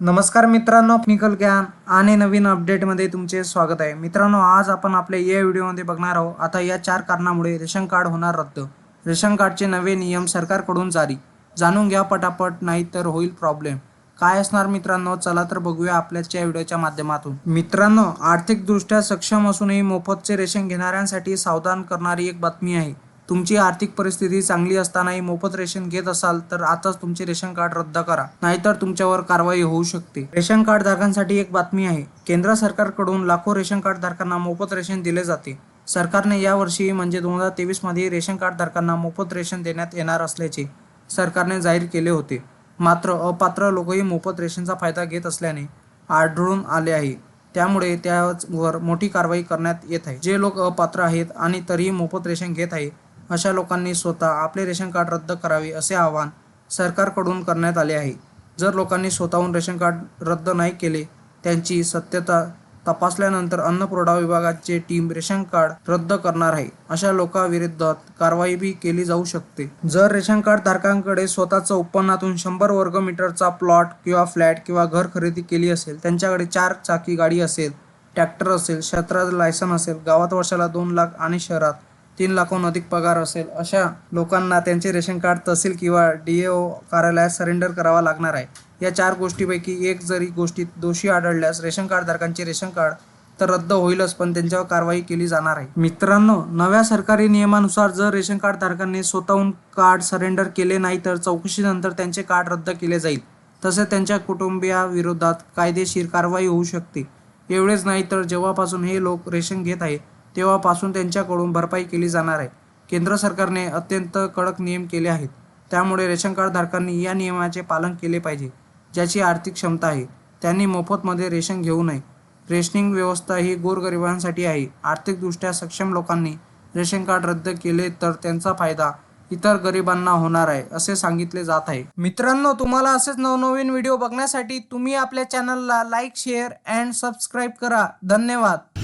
नमस्कार मित्रांनो टेक्निकल ज्ञान आणि नवीन अपडेटमध्ये तुमचे स्वागत आहे. मित्रांनो आज आपण आपल्या या व्हिडिओमध्ये बघणार आहोत. आता या चार कारणामुळे रेशन कार्ड होणार रद्द. रेशन कार्डचे नवे नियम सरकारकडून जारी. जाणून घ्या पटापट नाही तर होईल प्रॉब्लेम काय असणार मित्रांनो? चला तर बघूया आपल्याच्या व्हिडिओच्या माध्यमातून. मित्रांनो आर्थिकदृष्ट्या सक्षम असूनही मोफतचे रेशन घेणाऱ्यांसाठी सावधान करणारी एक बातमी आहे. तुमची आर्थिक परिस्थिती चांगली असतानाही मोफत रेशन घेत असाल तर आताच तुमचे रेशन कार्ड रद्द करा. नाहीतर तुमच्यावर कारवाई होऊ शकते. रेशन कार्ड धारकांसाठी एक बातमी आहे. केंद्र सरकारकडून लाखो रेशन कार्ड धारकांना मोफत रेशन दिले जाते. सरकारने यावर्षी म्हणजे दोन हजार तेवीसमध्ये रेशन कार्ड धारकांना मोफत रेशन देण्यात येणार असल्याचे सरकारने जाहीर केले होते. मात्र अपात्र लोकही मोफत रेशनचा फायदा घेत असल्याने आढळून आले आहे. त्यामुळे त्यावर मोठी कारवाई करण्यात येत आहे. जे लोक अपात्र आहेत आणि तरीही मोफत रेशन घेत आहे अशा लोकांनी स्वतः आपले रेशन कार्ड रद्द करावे असे आवाहन सरकारकडून करण्यात आले आहे. जर लोकांनी स्वतःहून रेशन कार्ड रद्द नाही केले त्यांची सत्यता तपासल्यानंतर अन्न पुरवठा विभागाचे टीम रेशन कार्ड रद्द करणार आहे. अशा लोकांविरुद्ध कारवाई बी केली जाऊ शकते. जर रेशन कार्ड धारकांकडे स्वतःचं उत्पन्नातून शंभर वर्ग मीटरचा प्लॉट किंवा फ्लॅट किंवा घर खरेदी केली असेल त्यांच्याकडे चार चाकी गाडी असेल ट्रॅक्टर असेल क्षेत्रात लायसन असेल गावात वर्षाला दोन लाख आणि शहरात तीन लाखहून अधिक पगार असेल अशा लोकांना त्यांचे रेशन कार्ड तहसील किंवा डी ओ कार्यालयात सरेंडर करावा लागणार आहे. या चार गोष्टीपैकी एक जरी गोष्टीत दोषी आढळल्यास रेशन कार्डधारकांचे रेशन कार्ड तर रद्द होईलच पण त्यांच्यावर कारवाई केली जाणार आहे. मित्रांनो नव्या सरकारी नियमानुसार जर रेशन कार्ड धारकांनी स्वतःहून कार्ड सरेंडर केले नाही तर चौकशीनंतर त्यांचे कार्ड रद्द केले जाईल. तसेच त्यांच्या कुटुंबियाविरोधात कायदेशीर कारवाई होऊ शकते. एवढेच नाही तर जेव्हापासून हे लोक रेशन घेत आहेत तेव्हापासून त्यांच्याकडून भरपाई केली जाणार आहे. केंद्र सरकारने अत्यंत कडक नियम केले आहेत. त्यामुळे रेशन कार्ड धारकांनी या नियमाचे पालन केले पाहिजे ज्याची आर्थिक क्षमता आहे. त्यांनी मोफतमध्ये रेशन घेऊ नये. रेशनिंग व्यवस्था ही गोरगरिबांसाठी आहे. आर्थिकदृष्ट्या सक्षम लोकांनी रेशन कार्ड रद्द केले तर त्यांचा फायदा इतर गरिबांना होणार आहे असे सांगितले जात आहे. मित्रांनो तुम्हाला असेच नवनवीन व्हिडिओ बघण्यासाठी तुम्ही आपल्या चॅनलला लाईक शेअर अँड सबस्क्राईब करा. धन्यवाद.